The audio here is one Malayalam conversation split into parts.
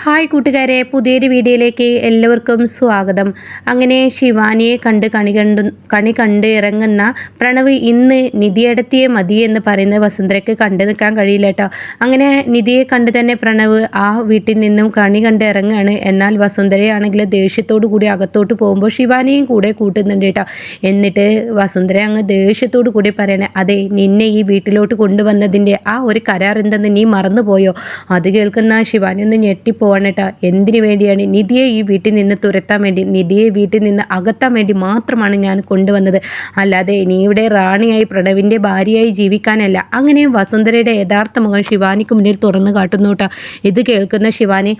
ഹായ് കൂട്ടുകാരെ പുതിയൊരു വീഡിയോയിലേക്ക് എല്ലാവർക്കും സ്വാഗതം. അങ്ങനെ ശിവാനിയെ കണ്ട് കണി കണ്ടു കണി കണ്ട് ഇറങ്ങുന്ന പ്രണവ് ഇന്ന് നിധിയടത്തിയെ മതി എന്ന് പറയുന്ന വസുന്ധരയ്ക്ക് കണ്ടു നിൽക്കാൻ കഴിയില്ല കേട്ടോ. അങ്ങനെ നിധിയെ കണ്ട് തന്നെ പ്രണവ് ആ വീട്ടിൽ നിന്നും കണി കണ്ട് ഇറങ്ങുകയാണ്. എന്നാൽ വസുന്ധരയാണെങ്കിൽ ദേഷ്യത്തോടു കൂടി അകത്തോട്ട് പോകുമ്പോൾ ശിവാനിയും കൂടെ കൂട്ടുന്നുണ്ട് കേട്ടോ. എന്നിട്ട് വസുന്ധര അങ്ങ് ദേഷ്യത്തോടു കൂടി പറയണേ അതെ നിന്നെ ഈ വീട്ടിലോട്ട് കൊണ്ടുവന്നതിന്റെ ആ ഒരു കരാർ എന്തെന്ന് നീ മറന്നുപോയോ? അത് കേൾക്കുന്ന ശിവാനി ഒന്ന് ഞെട്ടി പോവാണ് കേട്ടോ എന്തിനു വേണ്ടിയാണ് നിധിയെ ഈ വീട്ടിൽ നിന്ന് തുരത്താൻ വേണ്ടി നിധിയെ വീട്ടിൽ നിന്ന് അകത്താൻ വേണ്ടി മാത്രമാണ് ഞാൻ കൊണ്ടുവന്നത്. അല്ലാതെ ഇനി ഇവിടെ റാണിയായി പ്രണവിന്റെ ഭാര്യയായി ജീവിക്കാനല്ല. അങ്ങനെ വസുന്ധരയുടെ യഥാർത്ഥ മുഖം ശിവാനിക്ക് മുന്നിൽ തുറന്നു കാട്ടുന്നു കേട്ടോ. ഇത് കേൾക്കുന്ന ശിവാനി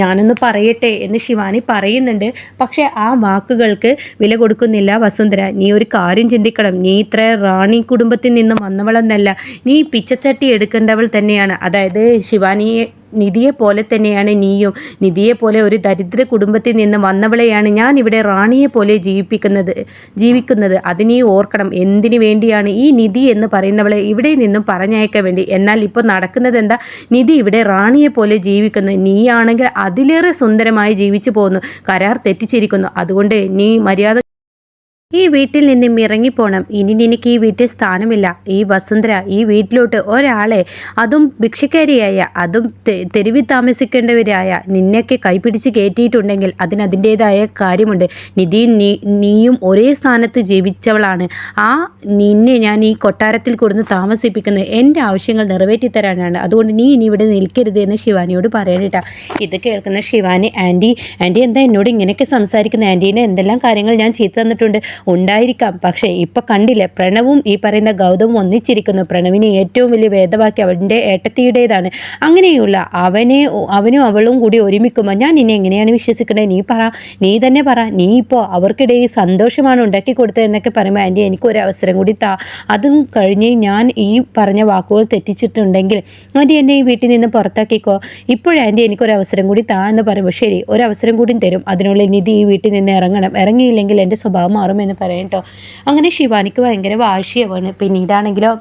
ഞാനൊന്ന് പറയട്ടെ എന്ന് ശിവാനി പറയുന്നുണ്ട്. പക്ഷേ ആ വാക്കുകൾക്ക് വില കൊടുക്കുന്നില്ല വസുന്ധര. നീ ഒരു കാര്യം ചിന്തിക്കണം. നീ ഇത്ര റാണി കുടുംബത്തിൽ നിന്ന് വന്നവളെന്നല്ല. നീ പിച്ചച്ചട്ടി എടുക്കേണ്ടവൾ തന്നെയാണ്. അതായത് ശിവാനിയെ നിധിയെ പോലെ തന്നെയാണ് നീയും. നിധിയെ പോലെ ഒരു ദരിദ്ര കുടുംബത്തിൽ നിന്ന് വന്നവളെയാണ് ഞാൻ ഇവിടെ റാണിയെ പോലെ ജീവിപ്പിക്കുന്നത് ജീവിക്കുന്നത്. അത് നീ ഓർക്കണം. എന്തിനു വേണ്ടിയാണ് ഈ നിധി എന്ന് പറയുന്നവളെ ഇവിടെ നിന്നും പറഞ്ഞയക്കാൻ വേണ്ടി? എന്നാൽ ഇപ്പോൾ നടക്കുന്നത് എന്താ നിധി ഇവിടെ റാണിയെ പോലെ ജീവിക്കുന്നു. നീയാണെങ്കിൽ അതിലേറെ സുന്ദരമായി ജീവിച്ചു പോകുന്നു. കരാർ തെറ്റിച്ചിരിക്കുന്നു. അതുകൊണ്ട് നീ മര്യാദ ഈ വീട്ടിൽ നിന്നും ഇറങ്ങിപ്പോണം. ഇനി നിനക്ക് ഈ വീട്ടിൽ സ്ഥാനമില്ല. ഈ വസുന്ധര ഈ വീട്ടിലോട്ട് ഒരാളെ അതും ഭിക്ഷക്കാരിയായ അതും തെരുവിൽ താമസിക്കേണ്ടവരായ നിന്നെയൊക്കെ കൈപിടിച്ച് കയറ്റിയിട്ടുണ്ടെങ്കിൽ അതിന് അതിന്റേതായ കാര്യമുണ്ട്. നിധിയും നീ നീയും ഒരേ സ്ഥാനത്ത് ജീവിച്ചവളാണ്. ആ നിന്നെ ഞാൻ ഈ കൊട്ടാരത്തിൽ കൊടുന്ന് താമസിപ്പിക്കുന്നത് എന്റെ ആവശ്യങ്ങൾ നിറവേറ്റി തരാനാണ് അതുകൊണ്ട് നീ ഇനി ഇവിടെ നിൽക്കരുത് എന്ന് ശിവാനിയോട് പറയാനിട്ട ഇത് കേൾക്കുന്ന ശിവാനി ആന്റി ആന്റി എന്താ എന്നോട് ഇങ്ങനെയൊക്കെ സംസാരിക്കുന്ന ആന്റീനെ എന്തെല്ലാം കാര്യങ്ങൾ ഞാൻ ചെയ്തു തന്നിട്ടുണ്ട്? ഉണ്ടായിരിക്കാം. പക്ഷേ ഇപ്പം കണ്ടില്ലേ പ്രണവും ഈ പറയുന്ന ഗൗതമും ഒന്നിച്ചിരിക്കുന്നു. പ്രണവിന് ഏറ്റവും വലിയ വേദവാക്യം അവന്റെ ഏട്ടത്തിയുടേതാണ്. അങ്ങനെയുള്ള അവനെ അവനും അവളും കൂടി ഒരുമിക്കുമ്പോൾ ഞാൻ നിന്നെ എങ്ങനെയാണ് വിശ്വസിക്കേണ്ടത് നീ പറ നീ തന്നെ പറ. നീ ഇപ്പോൾ അവർക്കിടയിൽ സന്തോഷമാണ് ഉണ്ടാക്കി കൊടുത്തത് എന്നൊക്കെ പറയുമ്പോൾ ആന്റി എനിക്കൊരു അവസരം കൂടി താ. അതും കഴിഞ്ഞ് ഞാൻ ഈ പറഞ്ഞ വാക്കുകൾ തെറ്റിച്ചിട്ടുണ്ടെങ്കിൽ ആന്റി എന്നെ ഈ വീട്ടിൽ നിന്ന് പുറത്താക്കിക്കോ. ഇപ്പോഴാന്റി എനിക്കൊരു അവസരം കൂടി താ എന്ന് പറയുമ്പോൾ ശരി ഒരു അവസരം കൂടി തരും. അതിനുള്ളിൽ നിധി ഈ വീട്ടിൽ നിന്ന് ഇറങ്ങണം. ഇറങ്ങിയില്ലെങ്കിൽ എന്റെ സ്വഭാവം മാറും എന്ന് പറയും കേട്ടോ അങ്ങനെ ശിവാനിക്ക് ഭയങ്കര വാശിയാവാണ് പിന്നീടാണെങ്കിലോ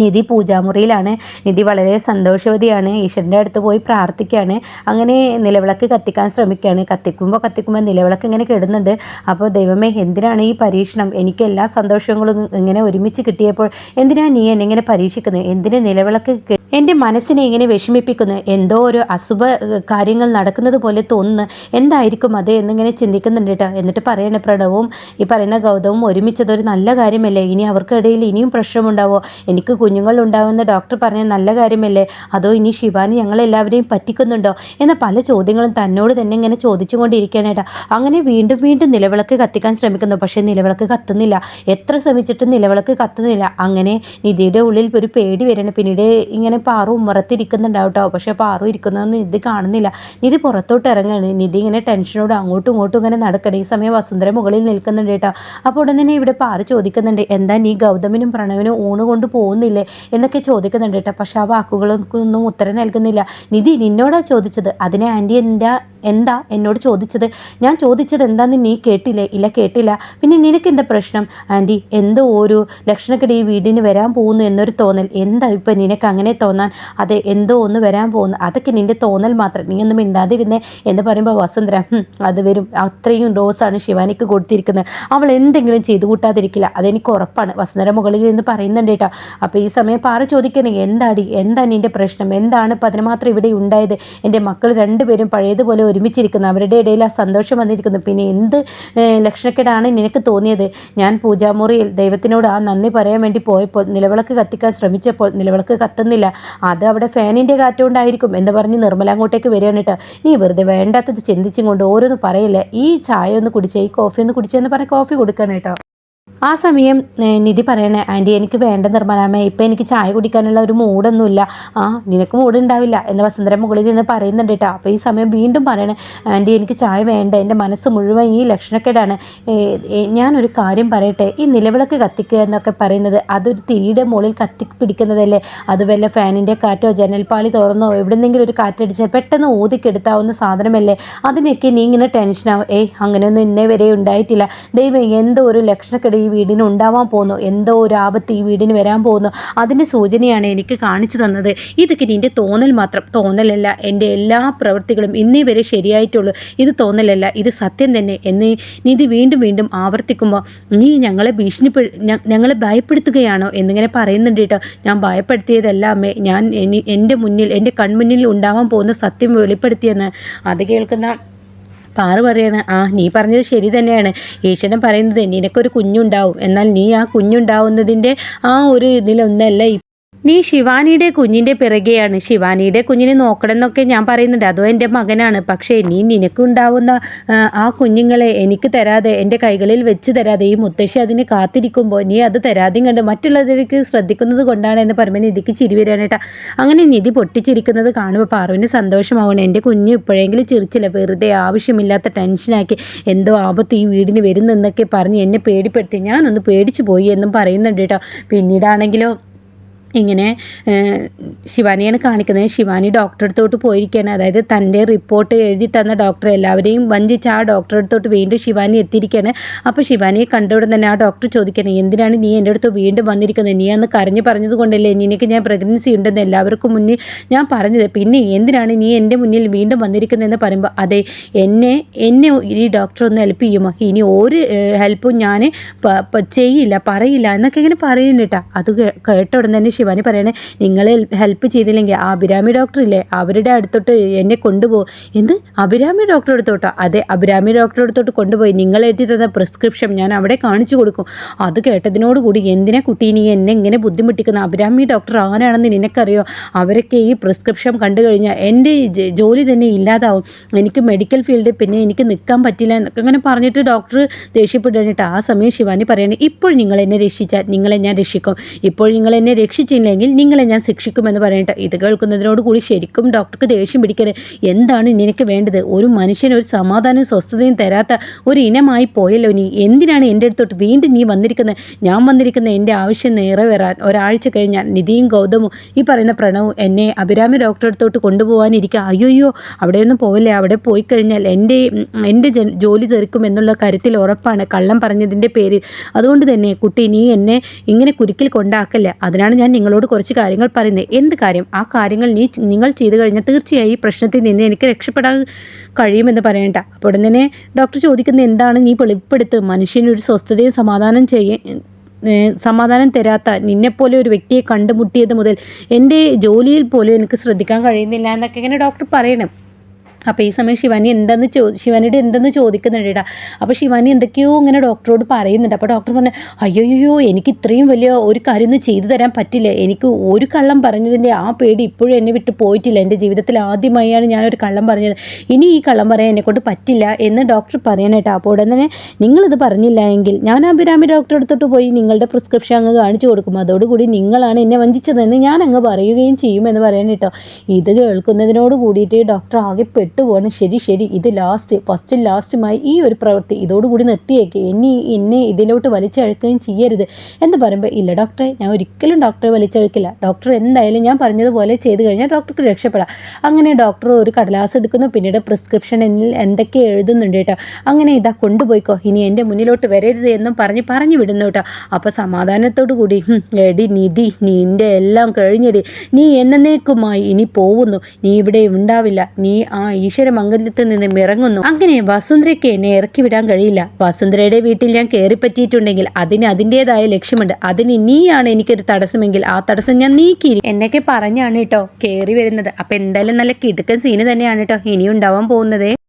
നിധി പൂജാമുറിയിലാണ്. നിധി വളരെ സന്തോഷവതിയാണ്. ഈശ്വരന്റെ അടുത്ത് പോയി പ്രാർത്ഥിക്കുകയാണ്. അങ്ങനെ നിലവിളക്ക് കത്തിക്കാൻ ശ്രമിക്കുകയാണ്. കത്തിക്കുമ്പോൾ കത്തിക്കുമ്പോൾ നിലവിളക്ക് ഇങ്ങനെ കിടുന്നുണ്ട്. അപ്പോൾ ദൈവമേ എന്തിനാണ് ഈ പരീക്ഷണം? എനിക്ക് എല്ലാ സന്തോഷങ്ങളും ഇങ്ങനെ ഒരുമിച്ച് കിട്ടിയപ്പോൾ എന്തിനാണ് നീ എന്നെ ഇങ്ങനെ പരീക്ഷിക്കുന്നത് എന്തിന് നിലവിളക്ക് എന്റെ മനസ്സിനെ ഇങ്ങനെ വിഷമിപ്പിക്കുന്നു? എന്തോ ഒരു അസുഭ കാര്യങ്ങൾ നടക്കുന്നത് പോലെ തോന്നുന്നു. എന്തായിരിക്കും അത് എന്നിങ്ങനെ ചിന്തിക്കുന്നുണ്ട് കേട്ടോ എന്നിട്ട് പറയണ പ്രണവും ഈ പറയുന്ന ഗൗതവും ഒരുമിച്ചതൊരു നല്ല കാര്യമല്ലേ? ഇനി അവർക്കിടയിൽ ഇനിയും പ്രശ്നമുണ്ടാവോ? എനിക്ക് കുഞ്ഞുങ്ങൾ ഉണ്ടാവുമെന്ന് ഡോക്ടർ പറഞ്ഞ നല്ല കാര്യമല്ലേ? അതോ ഇനി ശിവാനി ഞങ്ങളെല്ലാവരെയും പറ്റിക്കുന്നുണ്ടോ? എന്ന പല ചോദ്യങ്ങളും തന്നോട് തന്നെ ഇങ്ങനെ ചോദിച്ചുകൊണ്ടിരിക്കുകയാണ് ഏട്ടാ. അങ്ങനെ വീണ്ടും വീണ്ടും നിലവിളക്ക് കത്തിക്കാൻ ശ്രമിക്കുന്നു. പക്ഷേ നിലവിളക്ക് കത്തുന്നില്ല. എത്ര ശ്രമിച്ചിട്ടും നിലവിളക്ക് കത്തുന്നില്ല. അങ്ങനെ നിധിയുടെ ഉള്ളിൽ ഒരു പേടി വരണം പിന്നീട് ഇങ്ങനെ പാറു ഉമ്മറത്തിരിക്കുന്നുണ്ടാവും കേട്ടോ. പക്ഷേ പാറു ഇരിക്കുന്നതൊന്നും നിധി കാണുന്നില്ല. നിധി പുറത്തോട്ട് ഇറങ്ങുകയാണ്. നിധി ഇങ്ങനെ ടെൻഷനോട് അങ്ങോട്ടും ഇങ്ങോട്ടും ഇങ്ങനെ നടക്കണം. ഈ സമയം വസുന്ധര മുകളിൽ നിൽക്കുന്നുണ്ട് കേട്ടോ അപ്പോൾ ഉടനെ ഇവിടെ പാറു ചോദിക്കുന്നുണ്ട്. എന്താ നീ ഗൗതമിനും പ്രണവിനും ഊണ് കൊണ്ട് പോകുന്നില്ല? ഇല്ലേ എന്നൊക്കെ ചോദിക്കുന്നുണ്ട് കേട്ടോ. പക്ഷെ ആ വാക്കുകൾക്കൊന്നും ഉത്തരം നൽകുന്നില്ല. നിധി നിന്നോടാ ചോദിച്ചത്. അതിനെ ആന്റി എന്താ എന്താ എന്നോട് ചോദിച്ചത്? ഞാൻ ചോദിച്ചത് എന്താന്ന് നീ കേട്ടില്ലേ? ഇല്ല കേട്ടില്ല. പിന്നെ നിനക്ക് എന്താ പ്രശ്നം? ആന്റി എന്തോ ഒരു ലക്ഷണക്കിടെ ഈ വീടിന് വരാൻ പോകുന്നു എന്നൊരു തോന്നൽ. എന്താ ഇപ്പം നിനക്ക് അങ്ങനെ തോന്നാൻ? അതെ എന്തോ ഒന്ന് വരാൻ പോകുന്നു. അതൊക്കെ നിന്റെ തോന്നൽ മാത്രം. നീ ഒന്നും മിണ്ടാതിരുന്നേ എന്ന് പറയുമ്പോൾ വസുന്ധര അത് വരും. അത്രയും ഡോസാണ് ശിവാനിക്ക് കൊടുത്തിരിക്കുന്നത്. അവൾ എന്തെങ്കിലും ചെയ്തു കൂട്ടാതിരിക്കില്ല. അതെനിക്ക് ഉറപ്പാണ്. വസുന്ധര മുകളിൽ നിന്ന് പറയുന്നുണ്ട് കേട്ടോ. അപ്പോൾ ഈ സമയം പാറ ചോദിക്കണേ എന്താടി? എന്താ നിന്റെ പ്രശ്നം? എന്താണ് ഇപ്പം അതിന് മാത്രം ഇവിടെ ഉണ്ടായത്? എന്റെ മക്കൾ രണ്ടുപേരും പഴയതുപോലെ ഒരുമിച്ചിരിക്കുന്നു. അവരുടെ ഇടയിൽ ആ സന്തോഷം വന്നിരിക്കുന്നു. പിന്നെ എന്ത് ലക്ഷണക്കേടാണ് നിനക്ക് തോന്നിയത്? ഞാൻ പൂജാമുറിയിൽ ദൈവത്തിനോട് ആ നന്ദി പറയാൻ വേണ്ടി പോയപ്പോൾ നിലവിളക്ക് കത്തിക്കാൻ ശ്രമിച്ചപ്പോൾ നിലവിളക്ക് കത്തുന്നില്ല. അത് അവിടെ ഫാനിന്റെ കാറ്റുകൊണ്ടായിരിക്കും എന്ന് പറഞ്ഞ് നിർമ്മല അങ്ങോട്ടേക്ക് വരികയാണ് കേട്ടോ. നീ വെറുതെ വേണ്ടാത്തത് ചിന്തിച്ചും കൊണ്ട് ഓരോന്ന് പറയില്ല? ഈ ചായ ഒന്ന് കുടിച്ചേ ഈ കോഫി ഒന്ന് കുടിച്ചെന്ന് പറഞ്ഞ് കോഫി കൊടുക്കണം കേട്ടോ. ആ സമയം നിധി പറയണേ ആന്റി എനിക്ക് വേണ്ട നിർമ്മലാമ്മ ഇപ്പം എനിക്ക് ചായ കുടിക്കാനുള്ള ഒരു മൂഡൊന്നുമില്ല ആ നിനക്ക് മൂഡ് ഉണ്ടാവില്ല എന്ന് വസന്തര മുകളിൽ നിന്ന് പറയുന്നുണ്ട് കേട്ടോ. അപ്പോൾ ഈ സമയം വീണ്ടും പറയണേ ആന്റി എനിക്ക് ചായ വേണ്ട എന്റെ മനസ്സ് മുഴുവൻ ഈ ലക്ഷണക്കേടാണ്. ഞാനൊരു കാര്യം പറയട്ടെ ഈ നിലവിളക്ക് കത്തിക്കുക എന്നൊക്കെ പറയുന്നത് അതൊരു തിരിയുടെ മുകളിൽ കത്തി പിടിക്കുന്നതല്ലേ? അത് വല്ല ഫാനിന്റെ കാറ്റോ ജനൽപ്പാളി തുറന്നോ എവിടെന്നെങ്കിലും ഒരു കാറ്റടിച്ചാൽ പെട്ടെന്ന് ഊതിക്കെടുത്താവുന്ന സാധനമല്ലേ? അതിനൊക്കെ നീ ഇങ്ങനെ ടെൻഷനാവും. ഏയ് അങ്ങനെയൊന്നും ഇന്നേ വരെ ഉണ്ടായിട്ടില്ല. ദൈവം എന്തോ ഒരു ലക്ഷണക്കെടി ഈ വീടിന് ഉണ്ടാവാൻ പോകുന്നു? എന്തോ ഒരു ആപത്ത് ഈ വീടിന് വരാൻ പോകുന്നു? അതിന്റെ സൂചനയാണ് എനിക്ക് കാണിച്ചു തന്നത്. ഇതൊക്കെ നിന്റെ തോന്നൽ മാത്രം. തോന്നലല്ല. എന്റെ എല്ലാ പ്രവൃത്തികളും ഇന്നേ വരെ ശരിയായിട്ടുള്ളൂ. ഇത് തോന്നലല്ല. ഇത് സത്യം തന്നെ. എന്ന് നിധി വീണ്ടും വീണ്ടും ആവർത്തിക്കുമ്പോൾ നീ ഞങ്ങളെ ഭീഷണിപ്പെ ഞങ്ങളെ ഭയപ്പെടുത്തുകയാണോ? എന്നിങ്ങനെ പറയുന്നുണ്ട് കേട്ടോ. ഞാൻ ഭയപ്പെടുത്തിയതല്ല അമ്മേ. ഞാൻ എന്റെ മുന്നിൽ എന്റെ കൺമുന്നിൽ ഉണ്ടാവാൻ പോകുന്ന സത്യം വെളിപ്പെടുത്തിയെന്ന്. അത് കേൾക്കുന്ന പാറു പറയാണ് ആ നീ പറഞ്ഞത് ശരി തന്നെയാണ്. ഈശ്വരൻ പറയുന്നത് നിനക്കൊരു കുഞ്ഞുണ്ടാവും. എന്നാൽ നീ ആ കുഞ്ഞുണ്ടാവുന്നതിന്റെ ആ ഒരു ഇതിലൊന്നല്ല നീ ശിവാനിയുടെ കുഞ്ഞിന്റെ പിറകെയാണ്. ശിവാനിയുടെ കുഞ്ഞിനെ നോക്കണം എന്നൊക്കെ ഞാൻ പറയുന്നുണ്ട്. അതോ എന്റെ മകനാണ്. പക്ഷേ നീ നിനക്കുണ്ടാവുന്ന ആ, കുഞ്ഞുങ്ങളെ എനിക്ക് തരാതെ എന്റെ കൈകളിൽ വെച്ച് തരാതെ ഈ മുത്തശ്ശി അതിന് കാത്തിരിക്കുമ്പോൾ നീ അത് തരാതെയും കണ്ട് മറ്റുള്ളവർക്ക് ശ്രദ്ധിക്കുന്നത് കൊണ്ടാണ് എന്ന് പറയുമ്പോൾ നിധിക്ക് ചിരി അങ്ങനെ നിധി പൊട്ടിച്ചിരിക്കുന്നത് കാണുമ്പോൾ പാറുവിന് സന്തോഷമാവണം എന്റെ കുഞ്ഞ് ഇപ്പോഴെങ്കിലും ചിരിച്ചില്ല. വെറുതെ ആവശ്യമില്ലാത്ത ടെൻഷനാക്കി എന്തോ ആപത്ത് ഈ വീടിന് വരുന്നെന്നൊക്കെ പറഞ്ഞ് എന്നെ പേടിപ്പെടുത്തി. ഞാനൊന്ന് പേടിച്ചു പോയി എന്നും പറയുന്നുണ്ട് കേട്ടോ. പിന്നീടാണെങ്കിലോ ഇങ്ങനെ ശിവാനിയാണ് കാണിക്കുന്നത്. ശിവാനി ഡോക്ടറെ അടുത്തോട്ട് പോയിരിക്കുകയാണ് അതായത് തന്റെ റിപ്പോർട്ട് എഴുതി തന്ന ഡോക്ടർ എല്ലാവരെയും വഞ്ചിച്ച് ആ ഡോക്ടറെ അടുത്തോട്ട് വീണ്ടും ശിവാനി എത്തിയിരിക്കുകയാണ് അപ്പോൾ ശിവാനിയെ കണ്ടവിടെ തന്നെ ആ ഡോക്ടർ ചോദിക്കണം എന്തിനാണ് നീ എന്റെ അടുത്ത് വീണ്ടും വന്നിരിക്കുന്നത്? നീ അന്ന് കരഞ്ഞു പറഞ്ഞത് കൊണ്ടല്ലേ നിനക്ക് ഞാൻ പ്രഗ്നൻസി ഉണ്ടെന്ന് എല്ലാവർക്കും മുന്നിൽ ഞാൻ പറഞ്ഞത്? പിന്നെ എന്തിനാണ് നീ എന്റെ മുന്നിൽ വീണ്ടും വന്നിരിക്കുന്നതെന്ന് പറയുമ്പോൾ അതെ എന്നെ എന്നെ ഈ ഡോക്ടർ ഒന്ന് ഹെൽപ്പ് ചെയ്യുമോ? ഇനി ഒരു ഹെൽപ്പും ഞാൻ ചെയ്യില്ല പറയില്ല എന്നൊക്കെ ഇങ്ങനെ പറയുന്നുണ്ട് അത് കേ- കേട്ട ഉടൻ തന്നെ ശിവാനി പറയണേ നിങ്ങൾ ഹെൽപ്പ് ചെയ്തില്ലെങ്കിൽ ആ അഭിരാമി ഡോക്ടർ ഇല്ലേ? അവരുടെ അടുത്തോട്ട് എന്നെ കൊണ്ടുപോകും എന്ത്? അഭിരാമി ഡോക്ടർ അടുത്തോട്ടോ? അതെ അഭിരാമി ഡോക്ടർ അടുത്തോട്ട് കൊണ്ടുപോയി. നിങ്ങൾ എഴുതി തന്ന പ്രിസ്ക്രിപ്ഷൻ ഞാൻ അവിടെ കാണിച്ചു കൊടുക്കും. അത് കേട്ടതിനോട് കൂടി എന്തിനാ കുട്ടി നീ എന്നെ ഇങ്ങനെ ബുദ്ധിമുട്ടിക്കുന്ന? അഭിരാമി ഡോക്ടർ ആരാണെന്ന് നിനക്കറിയോ? അവരൊക്കെ ഈ പ്രിസ്ക്രിപ്ഷൻ കണ്ടു കഴിഞ്ഞാൽ എന്റെ ജോലി തന്നെ ഇല്ലാതാവും. എനിക്ക് മെഡിക്കൽ ഫീൽഡിൽ പിന്നെ എനിക്ക് നിൽക്കാൻ പറ്റില്ല എന്നൊക്കെ ഇങ്ങനെ പറഞ്ഞിട്ട് ഡോക്ടർ ദേഷ്യപ്പെട്ടിട്ട് ആ സമയം ശിവാനി പറയണേ ഇപ്പോൾ നിങ്ങൾ എന്നെ രക്ഷിച്ചാൽ നിങ്ങളെ ഞാൻ രക്ഷിക്കും. ഇപ്പോൾ നിങ്ങൾ എന്നെ രക്ഷിച്ചില്ലെങ്കിൽ നിങ്ങളെ ഞാൻ ശിക്ഷിക്കുമെന്ന് പറയട്ടെ ഇത് കേൾക്കുന്നതിനോട് കൂടി ശരിക്കും ഡോക്ടർക്ക് ദേഷ്യം പിടിക്കണേ എന്താണ് നിനക്ക് വേണ്ടത്? ഒരു മനുഷ്യന് ഒരു സമാധാനവും സ്വസ്ഥതയും തരാത്ത ഒരു ഇനമായി പോയല്ലോ നീ. എന്തിനാണ് എന്റെ അടുത്തോട്ട് വീണ്ടും നീ വന്നിരിക്കുന്നത്? ഞാൻ വന്നിരിക്കുന്ന എന്റെ ആവശ്യം നിറവേറാൻ. ഒരാഴ്ച കഴിഞ്ഞാൽ നിധിയും ഗൗതമും ഈ പറയുന്ന പ്രണവും എന്നെ അഭിരാമി ഡോക്ടറെ അടുത്തോട്ട് കൊണ്ടുപോകാനിരിക്കുക അയ്യോയ്യോ അവിടെയൊന്നും പോവില്ലേ? അവിടെ പോയി കഴിഞ്ഞാൽ എന്റെ എന്റെ ജോലി തെറിക്കും എന്നുള്ള കാര്യത്തിൽ ഉറപ്പാണ് കള്ളം പറഞ്ഞതിന്റെ പേരിൽ. അതുകൊണ്ട് തന്നെ കുട്ടി നീ എന്നെ ഇങ്ങനെ കുരുക്കിൽ കൊണ്ടാക്കല്ലേ? അതിനാണ് ഞാൻ നിങ്ങളോട് കുറച്ച് കാര്യങ്ങൾ പറയുന്നത് എന്ത് കാര്യം? ആ കാര്യങ്ങൾ നീ നിങ്ങൾ ചെയ്തു കഴിഞ്ഞാൽ തീർച്ചയായും ഈ പ്രശ്നത്തിൽ നിന്ന് എനിക്ക് രക്ഷപ്പെടാൻ കഴിയുമെന്ന് പറയണ്ട. അപ്പോൾ ഉടൻ തന്നെ ഡോക്ടർ ചോദിക്കുന്നത് എന്താണ്? നീ വെളിപ്പെടുത്ത്. മനുഷ്യനൊരു സ്വസ്ഥതയും സമാധാനം ചെയ്യ സമാധാനം തരാത്ത നിന്നെപ്പോലെ ഒരു വ്യക്തിയെ കണ്ടുമുട്ടിയത് മുതൽ എന്റെ ജോലിയിൽ പോലും എനിക്ക് ശ്രദ്ധിക്കാൻ കഴിയുന്നില്ല എന്നൊക്കെ ഇങ്ങനെ ഡോക്ടർ പറയണം. അപ്പോൾ ഈ സമയം ശിവാനി എന്തെന്ന് ചോ ശിവാനിയുടെ എന്തെന്ന് ചോദിക്കുന്നുണ്ട് കേട്ടോ അപ്പോൾ ശിവാനി എന്തൊക്കെയോ ഇങ്ങനെ ഡോക്ടറോട് പറയുന്നുണ്ട്. അപ്പോൾ ഡോക്ടർ പറഞ്ഞു അയ്യോയ്യോ എനിക്ക് ഇത്രയും വലിയ ഒരു കാര്യമൊന്നും ചെയ്തു തരാൻ പറ്റില്ല. എനിക്ക് ഒരു കള്ളം പറഞ്ഞതിന്റെ ആ പേടി ഇപ്പോഴും എന്നെ വിട്ട് പോയിട്ടില്ല. എന്റെ ജീവിതത്തിൽ ആദ്യമായാണ് ഞാനൊരു കള്ളം പറഞ്ഞത്. ഇനി ഈ കള്ളം പറയാൻ എന്നെക്കൊണ്ട് പറ്റില്ല എന്ന് ഡോക്ടർ പറയാനായിട്ട് അപ്പോൾ ഉടൻ തന്നെ നിങ്ങളിത് പറഞ്ഞില്ല എങ്കിൽ ഞാൻ അഭിരാമി ഡോക്ടറെ അടുത്തോട്ട് പോയി നിങ്ങളുടെ പ്രിസ്ക്രിപ്ഷൻ അങ്ങ് കാണിച്ചു കൊടുക്കും. അതോടുകൂടി നിങ്ങളാണ് എന്നെ വഞ്ചിച്ചതെന്ന് ഞാൻ അങ്ങ് പറയുകയും പറയാൻ കേട്ടോ ഇത് കേൾക്കുന്നതിനോട് കൂടിയിട്ട് ഡോക്ടർ ആകെ പെട്ടുപോകണം ശരി ശരി. ഇത് ലാസ്റ്റ് ഫസ്റ്റ് ലാസ്റ്റുമായി ഈ ഒരു പ്രവൃത്തി ഇതോടുകൂടി നിർത്തിയേക്ക്. ഇനി എന്നെ ഇതിലോട്ട് വലിച്ചഴക്കുകയും ചെയ്യരുത് എന്ന് പറയുമ്പോൾ ഇല്ല ഡോക്ടറെ ഞാൻ ഒരിക്കലും ഡോക്ടറെ വലിച്ചഴക്കില്ല. ഡോക്ടർ എന്തായാലും ഞാൻ പറഞ്ഞതുപോലെ ചെയ്തു കഴിഞ്ഞാൽ ഡോക്ടർക്ക് രക്ഷപ്പെടാം. അങ്ങനെ ഡോക്ടർ ഒരു കടലാസ് എടുക്കുന്നു. പിന്നീട് പ്രിസ്ക്രിപ്ഷൻ എന്തൊക്കെ എഴുതുന്നുണ്ട് കേട്ടോ. അങ്ങനെ ഇതാ കൊണ്ടുപോയിക്കോ. ഇനി എന്റെ മുന്നിലോട്ട് വരരുത് എന്നും പറഞ്ഞ് പറഞ്ഞു വിടുന്നു കേട്ടോ. അപ്പോൾ സമാധാനത്തോടു കൂടി "ഹും, എടി നിധി നിന്റെ എല്ലാം കഴിഞ്ഞെടി നീ എന്നേക്കുമായി ഇനി പോകുന്നു നീ ഇവിടെ ഉണ്ടാവില്ല. നീ ആ ഈശ്വര മംഗലത്തിൽ നിന്ന് ഇറങ്ങുന്നു. അങ്ങനെ വസുന്ധരയ്ക്ക് എന്നെ ഇറക്കി വിടാൻ കഴിയില്ല. വസുന്ധരയുടെ വീട്ടിൽ ഞാൻ കയറിപ്പറ്റിയിട്ടുണ്ടെങ്കിൽ അതിന് അതിന്റെതായ ലക്ഷ്യമുണ്ട്. അതിന് നീയാണ് എനിക്കൊരു തടസ്സമെങ്കിൽ ആ തടസ്സം ഞാൻ നീക്കി എന്നൊക്കെ പറഞ്ഞാണ് കേട്ടോ കയറി വരുന്നത്. അപ്പം എന്തായാലും നല്ല കിടുക്കൻ സീന് തന്നെയാണ് കേട്ടോ ഇനി ഉണ്ടാവാൻ പോകുന്നത്.